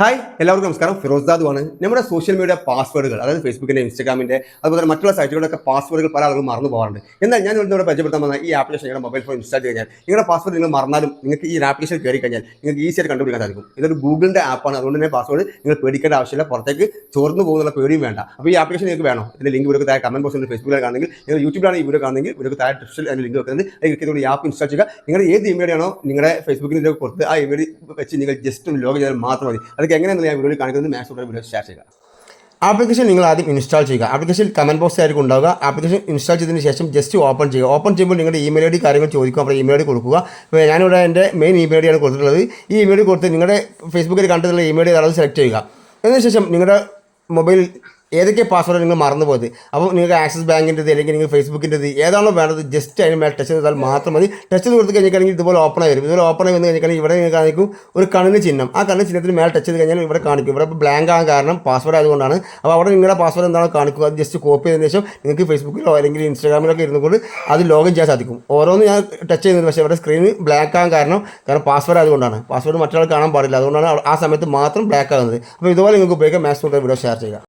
Hi എല്ലാവർക്കും നമസ്കാരം. ഫിറോസ് ദാദു ആണ്. നമ്മുടെ സോഷ്യൽ മീഡിയ പാസ്വേഡുകൾ അതായത് ഫേസ്ബുക്കിന്റെ ഇൻസ്റ്റാഗ്രാമിന്റെ അതുപോലെ മറ്റുള്ള സൈറ്റുകളുടെ പാസ്വേഡുകൾ പല ആളുകളും മറന്നു പോകാറുണ്ട്. എന്നാൽ ഞാൻ ഇവിടെ പരിചയപ്പെടുത്താൻ വന്ന ഈ ആപ്ലിക്കേഷൻ നിങ്ങളുടെ മൊബൈൽ ഫോൺ ഇൻസ്റ്റാൾ കഴിഞ്ഞാൽ നിങ്ങളുടെ പാസ്വേഡ് നിങ്ങൾ മറന്നാലും നിങ്ങൾക്ക് ഈ ആപ്ലിക്കേഷൻ കയറി കഴിഞ്ഞാൽ നിങ്ങൾക്ക് ഈസിയായിട്ട് കണ്ടുപിടിക്കാൻ സാധിക്കും. ഇതൊരു ഗൂഗിളിന്റെ ആപ്പാണ് അതുകൊണ്ട് തന്നെ പാസ്വേഡ് നിങ്ങൾ പേടിക്കേണ്ട ആവശ്യമില്ല. പുറത്തേക്ക് ചോർന്നു പോകുന്നുള്ള പേടിയും വേണ്ട. അപ്പോൾ ഈ ആപ്ലിക്കേഷൻ നിങ്ങൾക്ക് വേണോ? ഇതിന്റെ ലിങ്ക് ഇവർക്ക് താഴെ കമന്റ് ബോക്സിൽ ഫേസ്ബുക്കിൽ കാണുന്നെങ്കിൽ നിങ്ങൾ യൂട്യൂബിലാണ് ഈ വീഡിയോ കാണുന്നെങ്കിൽ ഇവർക്ക് താഴെ ഡിസ്ക്രിപ്ഷനിൽ അതിന് ലിങ്ക് വെക്കുന്നത് അതിൽ ചെയ്തുകൊണ്ട് ഈ ആപ്പ് ഇൻസ്റ്റാൾ ചെയ്യുക. നിങ്ങളുടെ ഏത് ഇമെയിൽ ആണോ നിങ്ങളുടെ ഫേസ്ബുക്കിൽ പുറത്ത് ആ ഇമെയിൽ വെച്ച് നിങ്ങൾ ജസ്റ്റ് ഒന്ന് ലോഗ് ചെയ്താൽ മാത്രം മതി. അതൊക്കെ എങ്ങനെയാണ് ഞാൻ വീഡിയോ കാണിക്കുന്നത് മാക്സ് വീഡിയോ ഷെയർ ചെയ്യുക. ആപ്ലിക്കേഷൻ നിങ്ങൾ ആദ്യം ഇൻസ്റ്റാൾ ചെയ്യുക. ആപ്ലിക്കേഷൻ കമന്റ് ബോക്സ് ആയിരിക്കും ഉണ്ടാവുക. ആപ്ലിക്കേഷൻ ഇൻസ്റ്റാൾ ചെയ്തതിന് ശേഷം ജസ്റ്റ് ഓപ്പൺ ചെയ്യുക. ഓപ്പൺ ചെയ്യുമ്പോൾ നിങ്ങളുടെ ഇമെയിൽ ഐ ഡി കാര്യങ്ങൾ ചോദിക്കും. അപ്പോൾ ഇമെയിൽ ഐ ഡി കൊടുക്കുക ഞാനിവിടെ എന്റെ മെയിൻ ഇമെയിൽ ഐ ഡിയാണ് കൊടുത്തിട്ടുള്ളത്. ഈ ഇമെയിൽ കൊടുത്ത് നിങ്ങളുടെ ഫേസ്ബുക്കിൽ കണ്ടിട്ടുള്ള ഇമെയിൽ ഐ ഡി സെലക്ട് ചെയ്യുക. അതിനുശേഷം നിങ്ങളുടെ മൊബൈൽ ഏതൊക്കെ പാസ്വേഡ് നിങ്ങൾ മറന്നുപോയത്? അപ്പോൾ നിങ്ങൾക്ക് ആക്സിസ് ബാങ്കിന്റെത് അല്ലെങ്കിൽ നിങ്ങൾ ഫേസ്ബുക്കിന്റെത് ഏതാണോ വേണ്ടത് ജസ്റ്റ് അതിന് മേലെ ടച്ച് ചെയ്താൽ മാത്രം മതി. ടച്ച് ചെയ്ത് കൊടുത്ത് കഴിഞ്ഞാൽ ഇതുപോലെ ഓപ്പൺ ആയി വരും. ഇതുപോലെ ഓപ്പൺ ആയി വന്ന് കഴിഞ്ഞാൽ ഇവിടെ നിങ്ങൾക്ക് കാണിക്കും ഒരു കണ്ണിന് ചിഹ്നം. ആ കണ്ണിന് ചിഹ്നത്തിന് മേലെ ടച്ച് ചെയ്ത് കഴിഞ്ഞാൽ ഇവിടെ കാണിക്കും. ഇവിടെ ബ്ലാങ്ക് ആകാൻ കാരണം പാസ്വേഡ് ആയതുകൊണ്ടാണ്. അപ്പോൾ അവിടെ നിങ്ങളുടെ പാസ്വേഡ് എന്താണോ കാണിക്കുക. അത് ജസ്റ്റ് കോപ്പി ചെയ്തതിന് ശേഷം നിങ്ങൾക്ക് ഫേസ്ബുക്കിലോ അല്ലെങ്കിൽ ഇൻസ്റ്റാഗ്രാമിലൊക്കെ ഇരുന്നുകൊണ്ട് അത് ലോഗിൻ ചെയ്യാൻ സാധിക്കും. ഓരോന്ന് ഞാൻ ടച്ച് ചെയ്യുന്നത് പക്ഷേ ഇവിടെ സ്ക്രീൻ ബ്ലാക്ക് ആകാൻ കാരണം കാരണം പാസ്വേഡ് ആയതുകൊണ്ടാണ്. പാസ്വേഡ് മറ്റൊരാൾ കാണാൻ പാടില്ല. അതുകൊണ്ടാണ് ആ സമയത്ത് മാത്രം ബ്ലാക്ക് ആകുന്നത്. അപ്പോൾ ഇതുപോലെ നിങ്ങൾക്ക് ഉപയോഗിക്കാം മാക്സിമം വീഡിയോ ഷെയർ ചെയ്യുക.